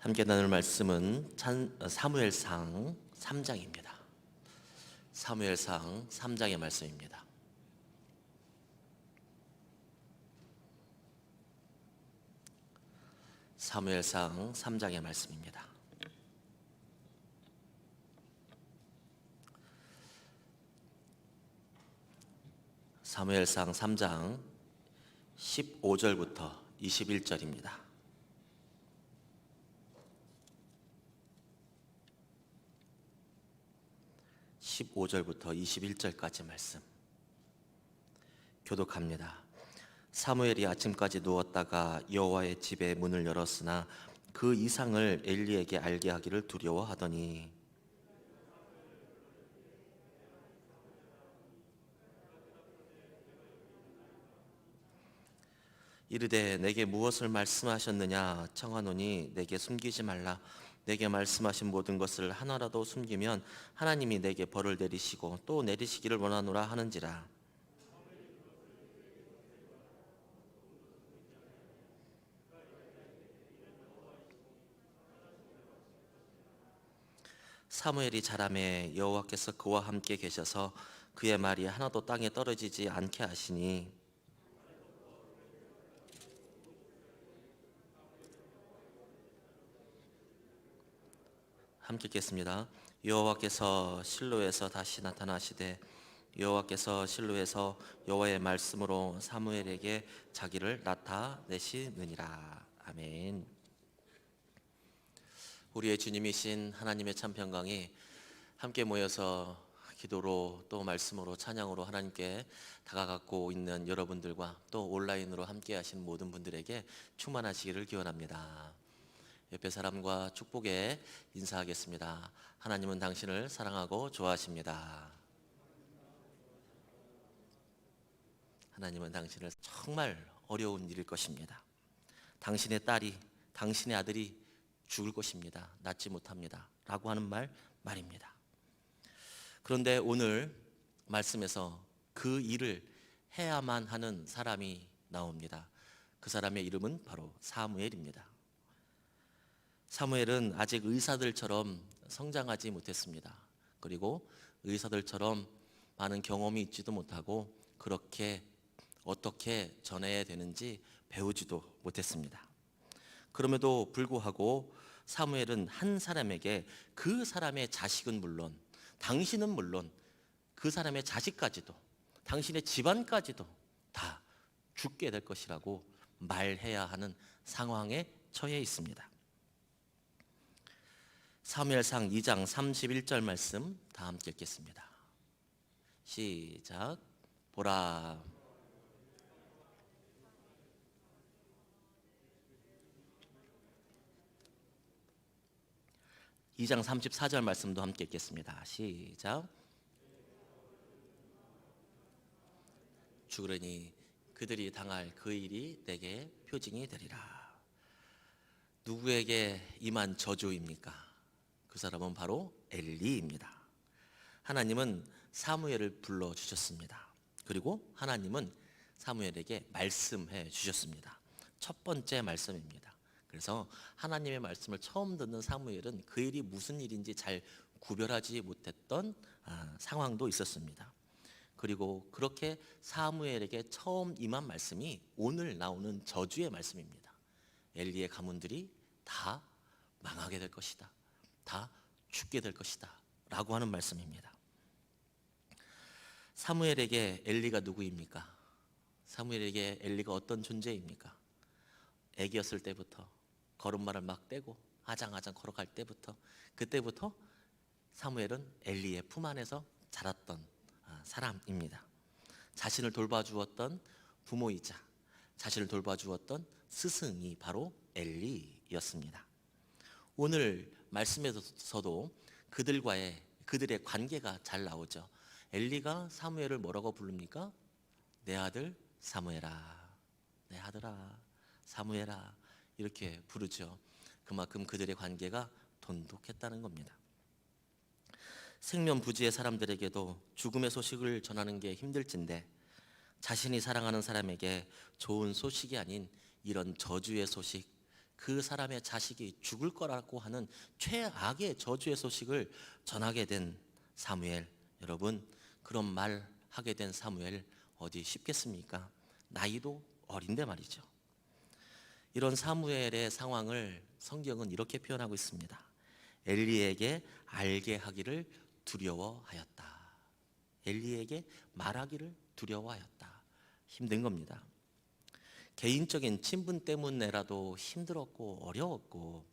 함께 나눌 말씀은 찬- 어, 사무엘상 3장입니다. 사무엘상 3장의 말씀입니다. 사무엘상 3장의 말씀입니다. 사무엘상 3장 15절부터 21절입니다. 15절부터 21절까지 말씀. 교독합니다. 사무엘이 아침까지 누웠다가 여호와의 집의 문을 열었으나 그 이상을 엘리에게 알게 하기를 두려워하더니 이르되 내게 무엇을 말씀하셨느냐 청하노니 내게 숨기지 말라 내게 말씀하신 모든 것을 하나라도 숨기면 하나님이 내게 벌을 내리시고 또 내리시기를 원하노라 하는지라. 사무엘이 자라매 여호와께서 그와 함께 계셔서 그의 말이 하나도 땅에 떨어지지 않게 하시니 함께 읽겠습니다. 여호와께서 실로에서 다시 나타나시되 여호와께서 실로에서 여호와의 말씀으로 사무엘에게 자기를 나타내시느니라. 아멘. 우리의 주님이신 하나님의 참 평강이 함께 모여서 기도로 또 말씀으로 찬양으로 하나님께 다가가고 있는 여러분들과 또 온라인으로 함께 하신 모든 분들에게 충만하시기를 기원합니다. 옆에 사람과 축복에 인사하겠습니다. 하나님은 당신을 사랑하고 좋아하십니다. 하나님은 당신을 정말 어려운 일일 것입니다. 당신의 딸이, 당신의 아들이 죽을 것입니다. 낫지 못합니다. 라고 하는 말, 말입니다. 그런데 오늘 말씀에서 그 일을 해야만 하는 사람이 나옵니다. 그 사람의 이름은 바로 사무엘입니다. 사무엘은 아직 의사들처럼 성장하지 못했습니다. 그리고 의사들처럼 많은 경험이 있지도 못하고 그렇게 어떻게 전해야 되는지 배우지도 못했습니다. 그럼에도 불구하고 사무엘은 한 사람에게 그 사람의 자식은 물론 당신은 물론 그 사람의 자식까지도 당신의 집안까지도 다 죽게 될 것이라고 말해야 하는 상황에 처해 있습니다. 사무엘상 2장 31절 말씀 다 함께 읽겠습니다. 시작. 보라 2장 34절 말씀도 함께 읽겠습니다. 시작. 죽으려니 그들이 당할 그 일이 내게 표징이 되리라. 누구에게 임한 저주입니까? 그 사람은 바로 엘리입니다. 하나님은 사무엘을 불러 주셨습니다. 그리고 하나님은 사무엘에게 말씀해 주셨습니다. 첫 번째 말씀입니다. 그래서 하나님의 말씀을 처음 듣는 사무엘은 그 일이 무슨 일인지 잘 구별하지 못했던 아, 상황도 있었습니다. 그리고 그렇게 사무엘에게 처음 임한 말씀이 오늘 나오는 저주의 말씀입니다. 엘리의 가문들이 다 망하게 될 것이다. 다 죽게 될 것이다. 라고 하는 말씀입니다. 사무엘에게 엘리가 누구입니까? 사무엘에게 엘리가 어떤 존재입니까? 애기였을 때부터 걸음마를 막 떼고 아장아장 걸어갈 때부터 그때부터 사무엘은 엘리의 품 안에서 자랐던 아, 사람입니다. 자신을 돌봐주었던 부모이자 자신을 돌봐주었던 스승이 바로 엘리였습니다. 오늘 말씀에서도 그들과의 그들의 관계가 잘 나오죠. 엘리가 사무엘을 뭐라고 부릅니까? 내 아들 사무엘아, 내 아들아 사무엘아 이렇게 부르죠. 그만큼 그들의 관계가 돈독했다는 겁니다. 생면 부지의 사람들에게도 죽음의 소식을 전하는 게 힘들진데 자신이 사랑하는 사람에게 좋은 소식이 아닌 이런 저주의 소식 그 사람의 자식이 죽을 거라고 하는 최악의 저주의 소식을 전하게 된 사무엘 여러분 그런 말 하게 된 사무엘 어디 쉽겠습니까? 나이도 어린데 말이죠. 이런 사무엘의 상황을 성경은 이렇게 표현하고 있습니다. 엘리에게 알게 하기를 두려워하였다. 엘리에게 말하기를 두려워하였다. 힘든 겁니다. 개인적인 친분 때문에라도 힘들었고 어려웠고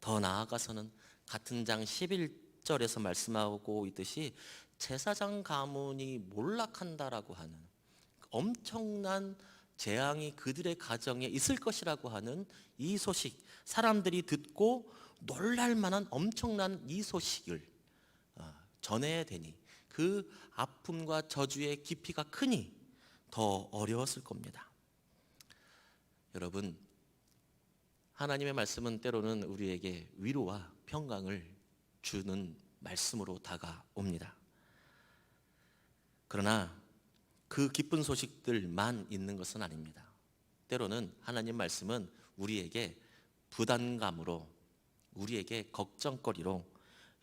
더 나아가서는 같은 장 11절에서 말씀하고 있듯이 제사장 가문이 몰락한다라고 하는 엄청난 재앙이 그들의 가정에 있을 것이라고 하는 이 소식 사람들이 듣고 놀랄 만한 엄청난 이 소식을 어, 전해야 되니 그 아픔과 저주의 깊이가 크니 더 어려웠을 겁니다. 여러분 하나님의 말씀은 때로는 우리에게 위로와 평강을 주는 말씀으로 다가옵니다. 그러나 그 기쁜 소식들만 있는 것은 아닙니다. 때로는 하나님 말씀은 우리에게 부담감으로 우리에게 걱정거리로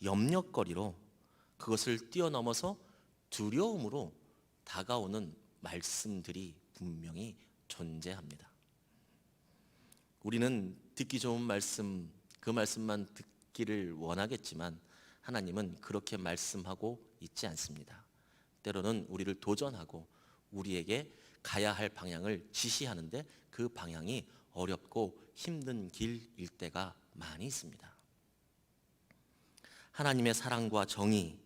염려거리로 그것을 뛰어넘어서 두려움으로 다가오는 말씀들이 분명히 존재합니다. 우리는 듣기 좋은 말씀, 그 말씀만 듣기를 원하겠지만 하나님은 그렇게 말씀하고 있지 않습니다. 때로는 우리를 도전하고 우리에게 가야 할 방향을 지시하는데 그 방향이 어렵고 힘든 길일 때가 많이 있습니다. 하나님의 사랑과 정의,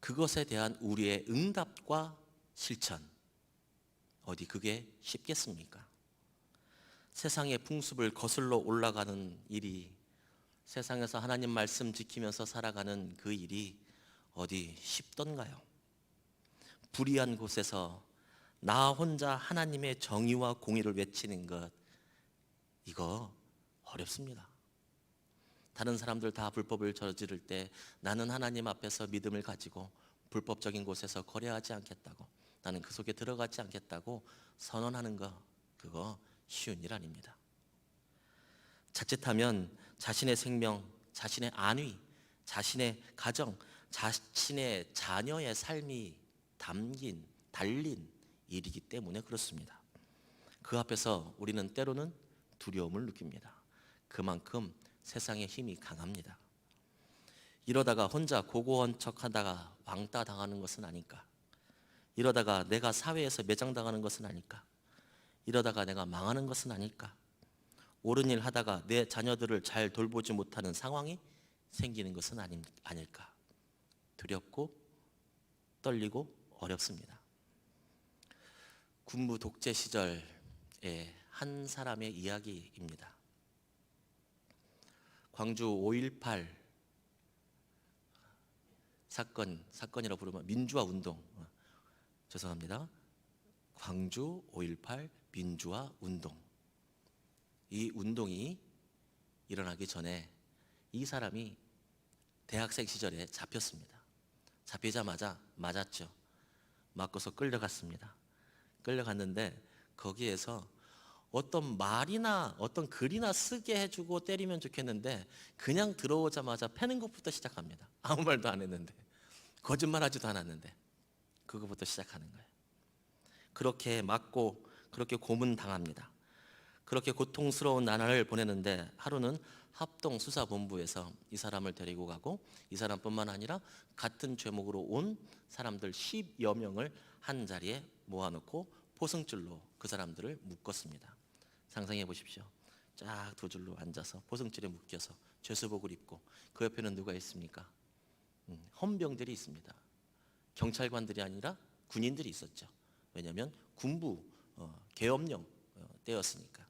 그것에 대한 우리의 응답과 실천, 어디 그게 쉽겠습니까? 세상의 풍습을 거슬러 올라가는 일이 세상에서 하나님 말씀 지키면서 살아가는 그 일이 어디 쉽던가요? 불의한 곳에서 나 혼자 하나님의 정의와 공의를 외치는 것 이거 어렵습니다. 다른 사람들 다 불법을 저지를 때 나는 하나님 앞에서 믿음을 가지고 불법적인 곳에서 거래하지 않겠다고 나는 그 속에 들어가지 않겠다고 선언하는 거 그거 쉬운 일 아닙니다. 자칫하면 자신의 생명, 자신의 안위, 자신의 가정, 자신의 자녀의 삶이 담긴 달린 일이기 때문에 그렇습니다. 그 앞에서 우리는 때로는 두려움을 느낍니다. 그만큼 세상의 힘이 강합니다. 이러다가 혼자 고고한 척 하다가 왕따 당하는 것은 아닐까? 이러다가 내가 사회에서 매장당하는 것은 아닐까? 이러다가 내가 망하는 것은 아닐까? 옳은 일 하다가 내 자녀들을 잘 돌보지 못하는 상황이 생기는 것은 아니, 아닐까? 두렵고 떨리고 어렵습니다. 군부 독재 시절의 한 사람의 이야기입니다. 광주 5.18 사건, 사건이라고 부르면 민주화 운동. 어, 죄송합니다. 광주 5.18 민주화 운동. 이 운동이 일어나기 전에 이 사람이 대학생 시절에 잡혔습니다. 잡히자마자 맞았죠. 맞고서 끌려갔습니다. 끌려갔는데 거기에서 어떤 말이나 어떤 글이나 쓰게 해주고 때리면 좋겠는데 그냥 들어오자마자 패는 것부터 시작합니다. 아무 말도 안 했는데 거짓말하지도 않았는데 그거부터 시작하는 거예요. 그렇게 맞고 그렇게 고문 당합니다. 그렇게 고통스러운 나날을 보내는데 하루는 합동 수사본부에서 이 사람을 데리고 가고 이 사람뿐만 아니라 같은 죄목으로 온 사람들 10여 명을 한 자리에 모아놓고 포승줄로 그 사람들을 묶었습니다. 상상해 보십시오. 쫙 두 줄로 앉아서 포승줄에 묶여서 죄수복을 입고 그 옆에는 누가 있습니까? 음, 헌병들이 있습니다. 경찰관들이 아니라 군인들이 있었죠. 왜냐하면 군부 어, 계엄령 어, 때였으니까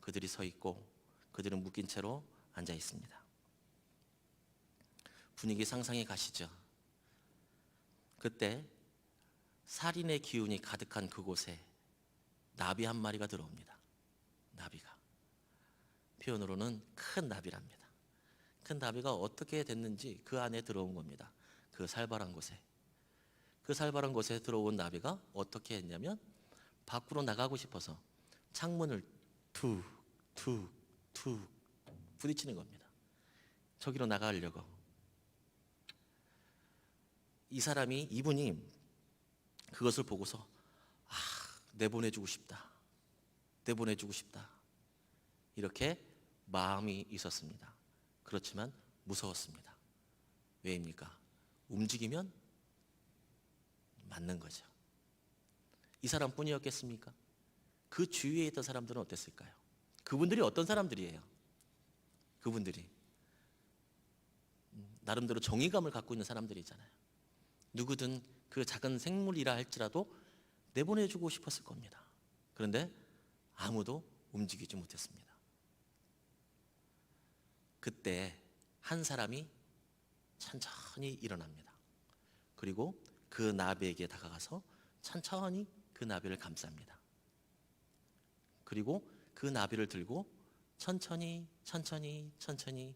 그들이 서 있고 그들은 묶인 채로 앉아 있습니다. 분위기 상상해 가시죠. 그때 살인의 기운이 가득한 그곳에 나비 한 마리가 들어옵니다. 나비가 표현으로는 큰 나비랍니다. 큰 나비가 어떻게 됐는지 그 안에 들어온 겁니다. 그 살벌한 곳에 그 살벌한 곳에 들어온 나비가 어떻게 했냐면 밖으로 나가고 싶어서 창문을 툭 툭, 툭 부딪히는 겁니다. 저기로 나가려고. 이 사람이 이분이 그것을 보고서 아, 내보내주고 싶다. 내보내주고 싶다. 이렇게 마음이 있었습니다. 그렇지만 무서웠습니다. 왜입니까? 움직이면 맞는 거죠. 이 사람뿐이었겠습니까? 그 주위에 있던 사람들은 어땠을까요? 그분들이 어떤 사람들이에요? 그분들이 음, 나름대로 정의감을 갖고 있는 사람들이잖아요. 누구든 그 작은 생물이라 할지라도 내보내주고 싶었을 겁니다. 그런데 아무도 움직이지 못했습니다. 그때 한 사람이 천천히 일어납니다. 그리고 그 나비에게 다가가서 천천히 그 나비를 감쌉니다. 그리고 그 나비를 들고 천천히 천천히 천천히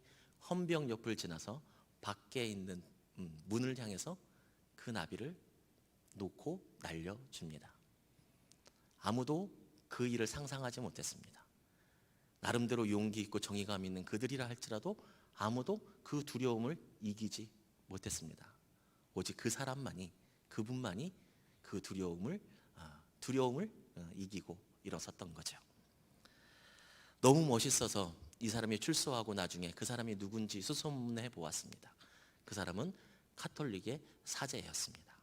헌병 옆을 지나서 밖에 있는 음, 문을 향해서 그 나비를 놓고 날려줍니다. 아무도 그 일을 상상하지 못했습니다. 나름대로 용기 있고 정의감 있는 그들이라 할지라도 아무도 그 두려움을 이기지 못했습니다. 오직 그 사람만이 그분만이 그 두려움을 아, 두려움을 어, 이기고 일어섰던 거죠. 너무 멋있어서 이 사람이 출소하고 나중에 그 사람이 누군지 수소문해 보았습니다. 그 사람은 카톨릭의 사제였습니다.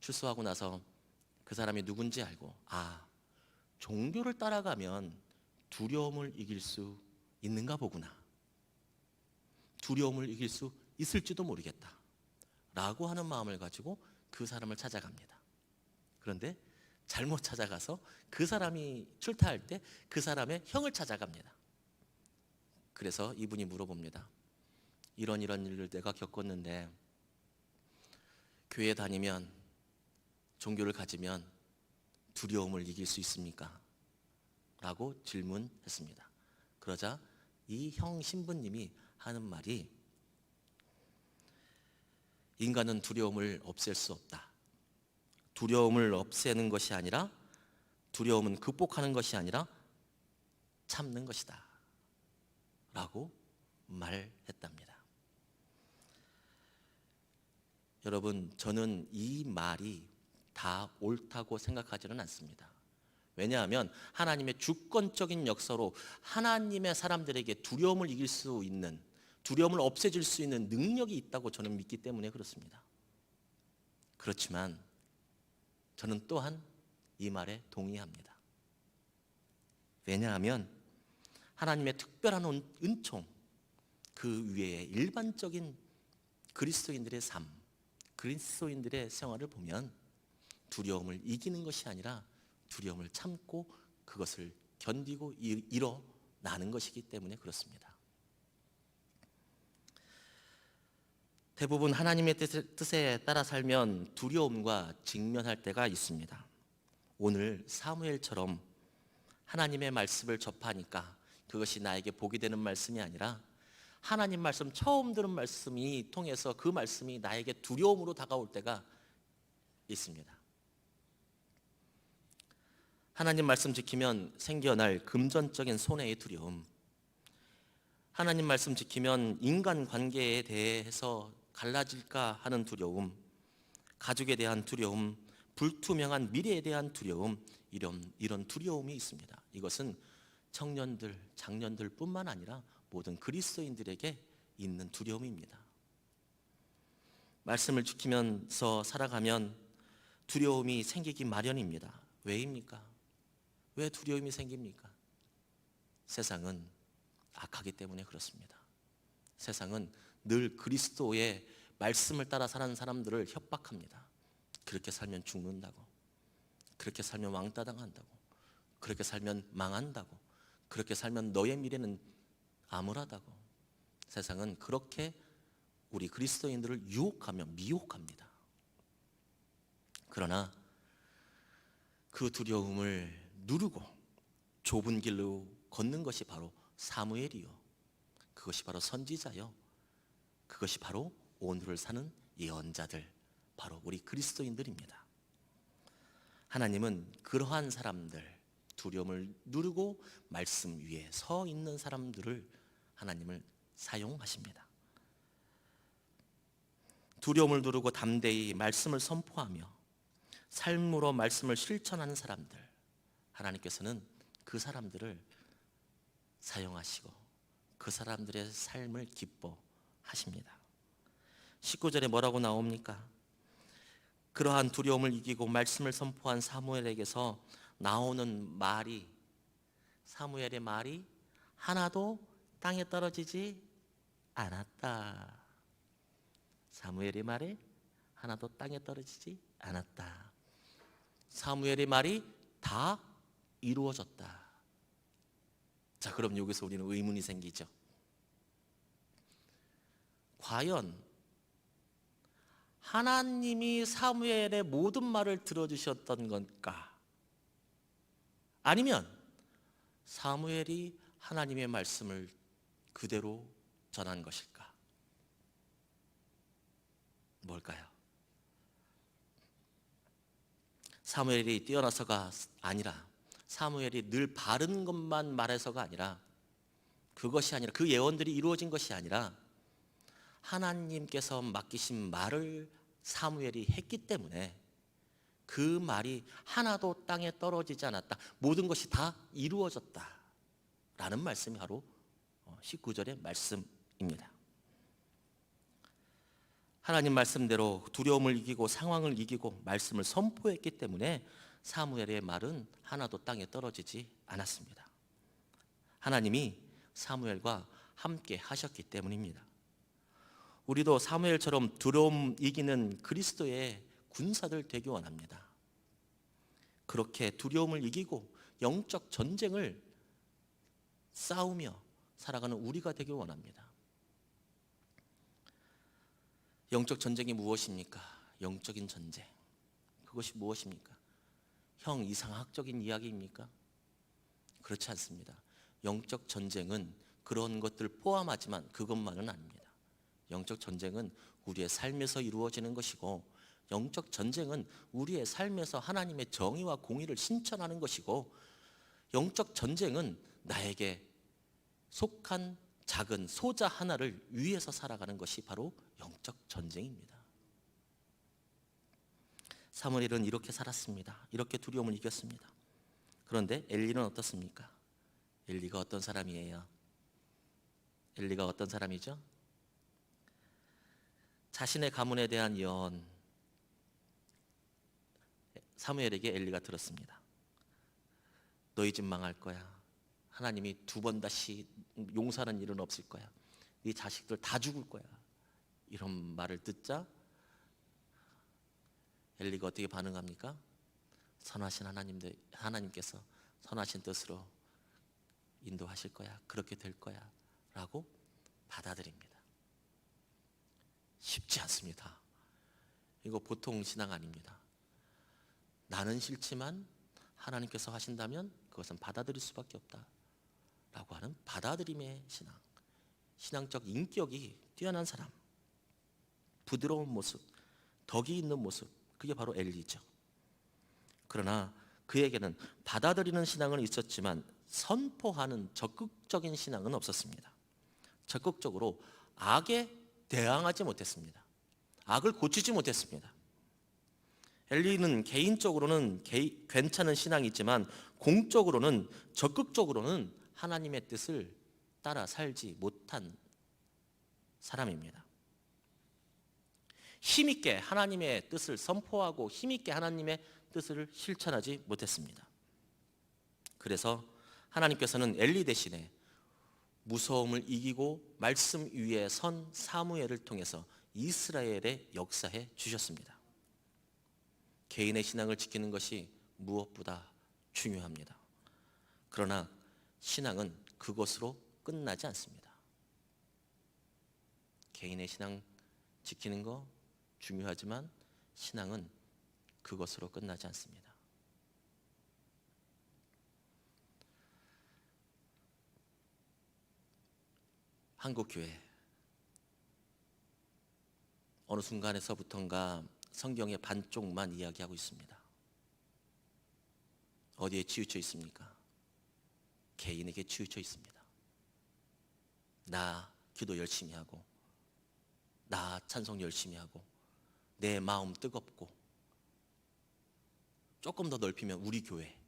출소하고 나서 그 사람이 누군지 알고 아 종교를 따라가면 두려움을 이길 수 있는가 보구나. 두려움을 이길 수 있을지도 모르겠다. 라고 하는 마음을 가지고 그 사람을 찾아갑니다. 그런데 잘못 찾아가서 그 사람이 출타할 때 그 사람의 형을 찾아갑니다. 그래서 이분이 물어봅니다. 이런 이런 일을 내가 겪었는데 교회 다니면 종교를 가지면 두려움을 이길 수 있습니까? 라고 질문했습니다. 그러자 이 형 신부님이 하는 말이 인간은 두려움을 없앨 수 없다. 두려움을 없애는 것이 아니라 두려움은 극복하는 것이 아니라 참는 것이다. 라고 말했답니다. 여러분, 저는 이 말이 다 옳다고 생각하지는 않습니다. 왜냐하면 하나님의 주권적인 역사로 하나님의 사람들에게 두려움을 이길 수 있는 두려움을 없애줄 수 있는 능력이 있다고 저는 믿기 때문에 그렇습니다. 그렇지만 저는 또한 이 말에 동의합니다. 왜냐하면 하나님의 특별한 은- 은총 그 위에 일반적인 그리스도인들의 삶, 그리스도인들의 생활을 보면 두려움을 이기는 것이 아니라 두려움을 참고 그것을 견디고 이- 일어 나는 것이기 때문에 그렇습니다. 대부분 하나님의 뜻- 뜻에 따라 살면 두려움과 직면할 때가 있습니다. 오늘 사무엘처럼 하나님의 말씀을 접하니까 그것이 나에게 복이 되는 말씀이 아니라 하나님 말씀 처음 들은 말씀이 통해서 그 말씀이 나에게 두려움으로 다가올 때가 있습니다. 하나님 말씀 지키면 생겨날 금전적인 손해의 두려움. 하나님 말씀 지키면 인간 관계에 대해서 갈라질까 하는 두려움. 가족에 대한 두려움, 불투명한 미래에 대한 두려움, 이런 이런 두려움이 있습니다. 이것은 청년들, 장년들 뿐만 아니라 모든 그리스도인들에게 있는 두려움입니다. 말씀을 지키면서 살아가면 두려움이 생기기 마련입니다. 왜입니까? 왜 두려움이 생깁니까? 세상은 악하기 때문에 그렇습니다. 세상은 늘 그리스도의 말씀을 따라 사는 사람들을 협박합니다. 그렇게 살면 죽는다고. 그렇게 살면 왕따 당한다고. 그렇게 살면 망한다고. 그렇게 살면 너의 미래는 암울하다고. 세상은 그렇게 우리 그리스도인들을 유혹하며 미혹합니다. 그러나 그 두려움을 누르고 좁은 길로 걷는 것이 바로 사무엘이요. 그것이 바로 선지자요. 그것이 바로 오늘을 사는 예언자들, 바로 우리 그리스도인들입니다. 하나님은 그러한 사람들, 두려움을 누르고 말씀 위에 서 있는 사람들을 하나님을 사용하십니다. 두려움을 누르고 담대히 말씀을 선포하며 삶으로 말씀을 실천하는 사람들 하나님께서는 그 사람들을 사용하시고 그 사람들의 삶을 기뻐 하십니다. 19절에 뭐라고 나옵니까? 그러한 두려움을 이기고 말씀을 선포한 사무엘에게서 나오는 말이 사무엘의 말이 하나도 땅에 떨어지지 않았다. 사무엘의 말에 하나도 땅에 떨어지지 않았다. 사무엘의 말이 다 이루어졌다. 자, 그럼 여기서 우리는 의문이 생기죠. 과연 하나님이 사무엘의 모든 말을 들어주셨던 건가? 아니면 사무엘이 하나님의 말씀을 그대로 전한 것일까? 뭘까요? 사무엘이 뛰어나서가 아니라 사무엘이 늘 바른 것만 말해서가 아니라 그것이 아니라 그 예언들이 이루어진 것이 아니라 하나님께서 맡기신 말을 사무엘이 했기 때문에 그 말이 하나도 땅에 떨어지지 않았다. 모든 것이 다 이루어졌다. 라는 말씀이 바로 19절의 말씀입니다. 하나님 말씀대로 두려움을 이기고 상황을 이기고 말씀을 선포했기 때문에 사무엘의 말은 하나도 땅에 떨어지지 않았습니다. 하나님이 사무엘과 함께 하셨기 때문입니다. 우리도 사무엘처럼 두려움 이기는 그리스도의 군사들 되기 원합니다. 그렇게 두려움을 이기고 영적 전쟁을 싸우며 살아가는 우리가 되길 원합니다. 영적 전쟁이 무엇입니까? 영적인 전쟁. 그것이 무엇입니까? 형 이상학적인 이야기입니까? 그렇지 않습니다. 영적 전쟁은 그런 것들 포함하지만 그것만은 아닙니다. 영적 전쟁은 우리의 삶에서 이루어지는 것이고 영적 전쟁은 우리의 삶에서 하나님의 정의와 공의를 신천하는 것이고 영적 전쟁은 나에게 속한 작은 소자 하나를 위해서 살아가는 것이 바로 영적 전쟁입니다. 사무엘은 이렇게 살았습니다. 이렇게 두려움을 이겼습니다. 그런데 엘리는 어떻습니까? 엘리가 어떤 사람이에요? 엘리가 어떤 사람이죠? 자신의 가문에 대한 예언 사무엘에게 엘리가 들었습니다. 너희 집 망할 거야. 하나님이 두 번 다시 용서하는 일은 없을 거야. 네 자식들 다 죽을 거야. 이런 말을 듣자 엘리가 어떻게 반응합니까? 선하신 하나님들 하나님께서 선하신 뜻으로 인도하실 거야. 그렇게 될 거야 라고 받아들입니다. 쉽지 않습니다. 이거 보통 신앙 아닙니다. 나는 싫지만 하나님께서 하신다면 그것은 받아들일 수밖에 없다. 라고 하는 받아들임의 신앙. 신앙적 인격이 뛰어난 사람. 부드러운 모습, 덕이 있는 모습. 그게 바로 엘리죠. 그러나 그에게는 받아들이는 신앙은 있었지만 선포하는 적극적인 신앙은 없었습니다. 적극적으로 악에 대항하지 못했습니다. 악을 고치지 못했습니다. 엘리는 개인적으로는 개, 괜찮은 신앙이 있지만 공적으로는 적극적으로는 하나님의 뜻을 따라 살지 못한 사람입니다. 힘있게 하나님의 뜻을 선포하고 힘있게 하나님의 뜻을 실천하지 못했습니다. 그래서 하나님께서는 엘리 대신에 무서움을 이기고 말씀 위에 선 사무엘을 통해서 이스라엘의 역사해 주셨습니다. 개인의 신앙을 지키는 것이 무엇보다 중요합니다. 그러나 신앙은 그것으로 끝나지 않습니다. 개인의 신앙 지키는 거 중요하지만 신앙은 그것으로 끝나지 않습니다. 한국 교회 어느 순간에서부턴가 성경의 반쪽만 이야기하고 있습니다. 어디에 치우쳐 있습니까? 개인에게 치우쳐 있습니다. 나 기도 열심히 하고, 나 찬송 열심히 하고, 내 마음 뜨겁고, 조금 더 넓히면 우리 교회,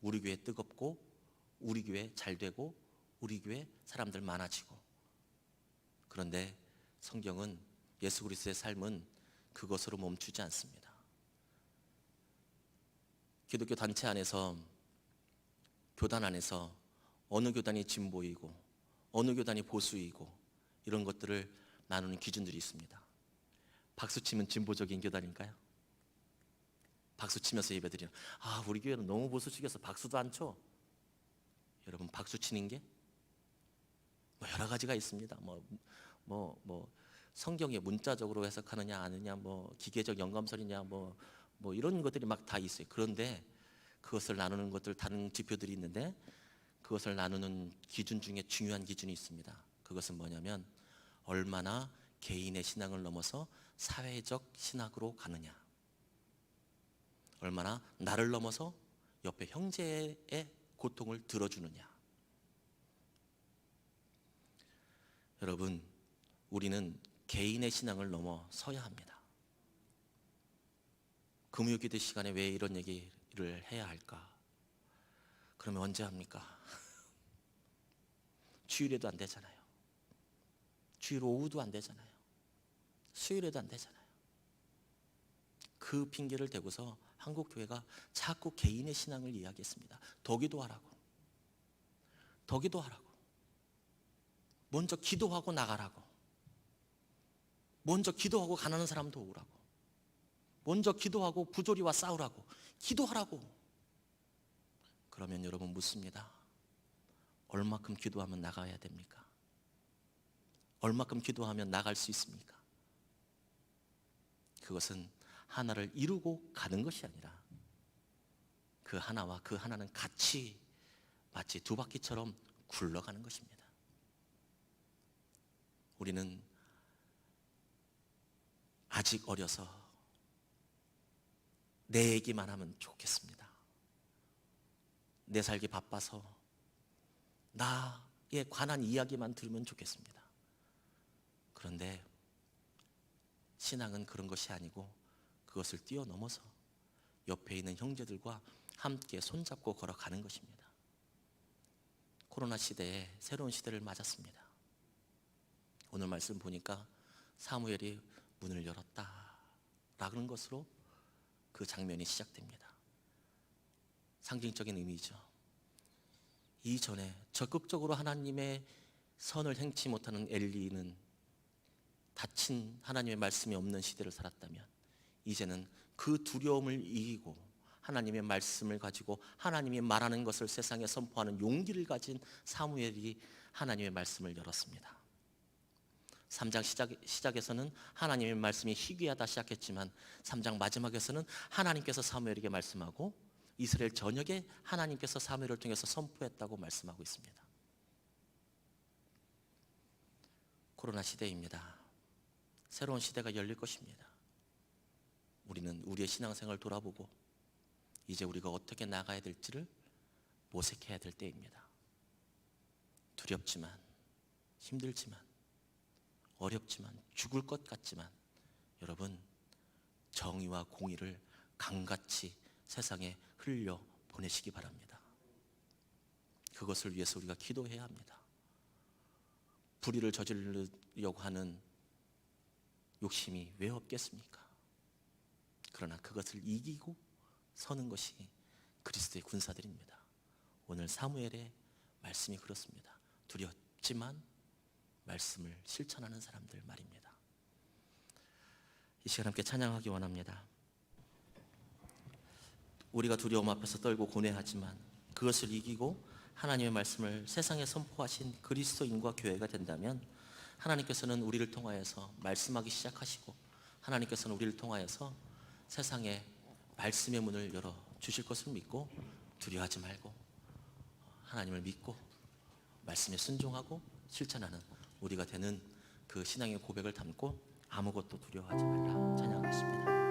우리 교회 뜨겁고, 우리 교회 잘 되고, 우리 교회 사람들 많아지고. 그런데 성경은 예수 그리스도의 삶은 그것으로 멈추지 않습니다. 기독교 단체 안에서 교단 안에서 어느 교단이 진보이고 어느 교단이 보수이고 이런 것들을 나누는 기준들이 있습니다. 박수 치면 진보적인 교단인가요? 박수 치면서 예배드리는 아 우리 교회는 너무 보수적이어서 박수도 안 쳐. 여러분 박수 치는 게 뭐 여러 가지가 있습니다. 뭐 뭐, 뭐 성경에 문자적으로 해석하느냐 아느냐 뭐 기계적 영감설이냐 뭐, 뭐 이런 것들이 막 다 있어요. 그런데 그것을 나누는 것들 다른 지표들이 있는데 그것을 나누는 기준 중에 중요한 기준이 있습니다. 그것은 뭐냐면 얼마나 개인의 신앙을 넘어서 사회적 신학으로 가느냐. 얼마나 나를 넘어서 옆에 형제의 고통을 들어주느냐. 여러분, 우리는 개인의 신앙을 넘어 서야 합니다. 금요기도 시간에 왜 이런 얘기를 해야 할까? 그러면 언제 합니까? 주일에도 안 되잖아요. 주일 오후도 안 되잖아요. 수요일에도 안 되잖아요. 그 핑계를 대고서 한국 교회가 자꾸 개인의 신앙을 이야기했습니다. 더 기도하라고. 더 기도하라고. 먼저 기도하고 나가라고. 먼저 기도하고 가난한 사람도 오라고. 먼저 기도하고 부조리와 싸우라고. 기도하라고. 그러면 여러분 묻습니다. 얼마큼 기도하면 나가야 됩니까? 얼마큼 기도하면 나갈 수 있습니까? 그것은 하나를 이루고 가는 것이 아니라 그 하나와 그 하나는 같이 마치 두 바퀴처럼 굴러가는 것입니다. 우리는 아직 어려서 내 얘기만 하면 좋겠습니다. 내 살기 바빠서 나에 관한 이야기만 들으면 좋겠습니다. 그런데 신앙은 그런 것이 아니고 그것을 뛰어넘어서 옆에 있는 형제들과 함께 손잡고 걸어가는 것입니다. 코로나 시대에 새로운 시대를 맞았습니다. 오늘 말씀 보니까 사무엘이 문을 열었다 라는 것으로 그 장면이 시작됩니다. 상징적인 의미죠. 이전에 적극적으로 하나님의 선을 행치 못하는 엘리는 닫힌 하나님의 말씀이 없는 시대를 살았다면 이제는 그 두려움을 이기고 하나님의 말씀을 가지고 하나님이 말하는 것을 세상에 선포하는 용기를 가진 사무엘이 하나님의 말씀을 열었습니다. 3장 시작, 시작에서는 하나님의 말씀이 희귀하다 시작했지만 3장 마지막에서는 하나님께서 사무엘에게 말씀하고 이스라엘 전역에 하나님께서 사무엘을 통해서 선포했다고 말씀하고 있습니다. 코로나 시대입니다. 새로운 시대가 열릴 것입니다. 우리는 우리의 신앙생활을 돌아보고 이제 우리가 어떻게 나가야 될지를 모색해야 될 때입니다. 두렵지만 힘들지만 어렵지만 죽을 것 같지만 여러분 정의와 공의를 강같이 세상에 흘려 보내시기 바랍니다. 그것을 위해서 우리가 기도해야 합니다. 불의를 저지르려고 하는 욕심이 왜 없겠습니까? 그러나 그것을 이기고 서는 것이 그리스도의 군사들입니다. 오늘 사무엘의 말씀이 그렇습니다. 두렵지만 말씀을 실천하는 사람들 말입니다. 이 시간 함께 찬양하기 원합니다. 우리가 두려움 앞에서 떨고 고뇌하지만 그것을 이기고 하나님의 말씀을 세상에 선포하신 그리스도인과 교회가 된다면 하나님께서는 우리를 통하여서 말씀하기 시작하시고 하나님께서는 우리를 통하여서 세상에 말씀의 문을 열어 주실 것을 믿고 두려워하지 말고 하나님을 믿고 말씀에 순종하고 실천하는 우리가 되는 그 신앙의 고백을 담고 아무것도 두려워하지 말라 찬양하겠습니다.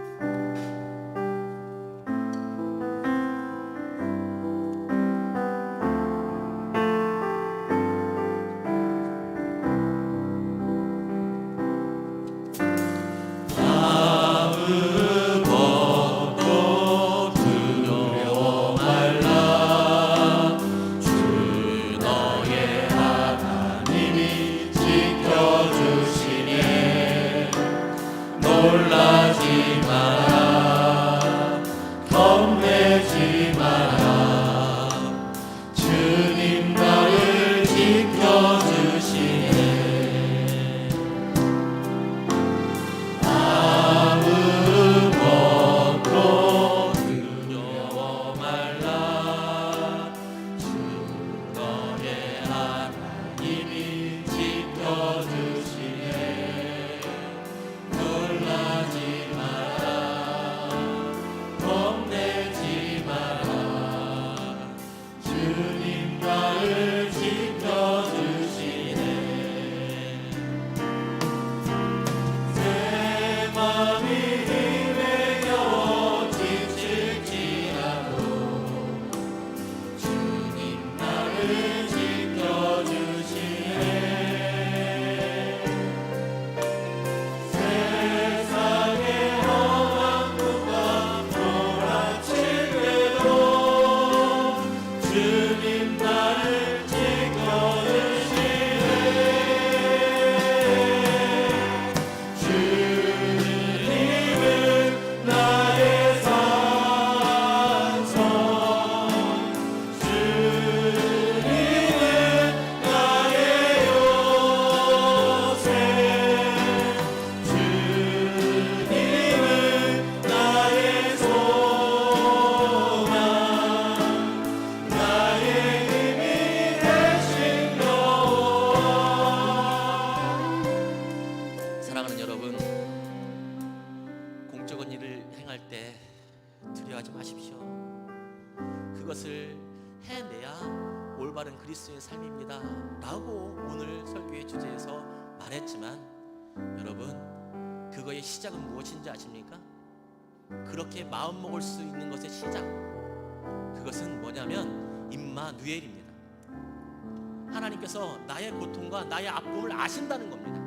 하나님께서 나의 고통과 나의 아픔을 아신다는 겁니다.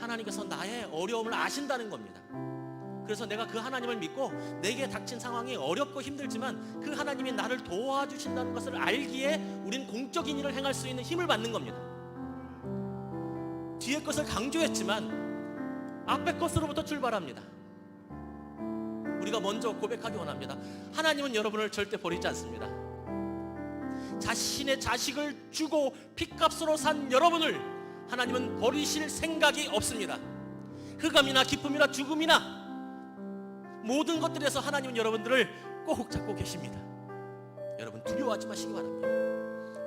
하나님께서 나의 어려움을 아신다는 겁니다. 그래서 내가 그 하나님을 믿고 내게 닥친 상황이 어렵고 힘들지만 그 하나님이 나를 도와주신다는 것을 알기에 우린 공적인 일을 행할 수 있는 힘을 받는 겁니다. 뒤에 것을 강조했지만 앞에 것으로부터 출발합니다. 우리가 먼저 고백하기 원합니다. 하나님은 여러분을 절대 버리지 않습니다. 자신의 자식을 주고 핏값으로 산 여러분을 하나님은 버리실 생각이 없습니다. 흑암이나 기쁨이나 죽음이나 모든 것들에서 하나님은 여러분들을 꼭 잡고 계십니다. 여러분 두려워하지 마시기 바랍니다.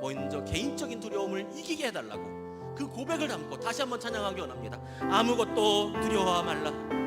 먼저 개인적인 두려움을 이기게 해달라고 그 고백을 담고 다시 한번 찬양하기 원합니다. 아무것도 두려워 말라.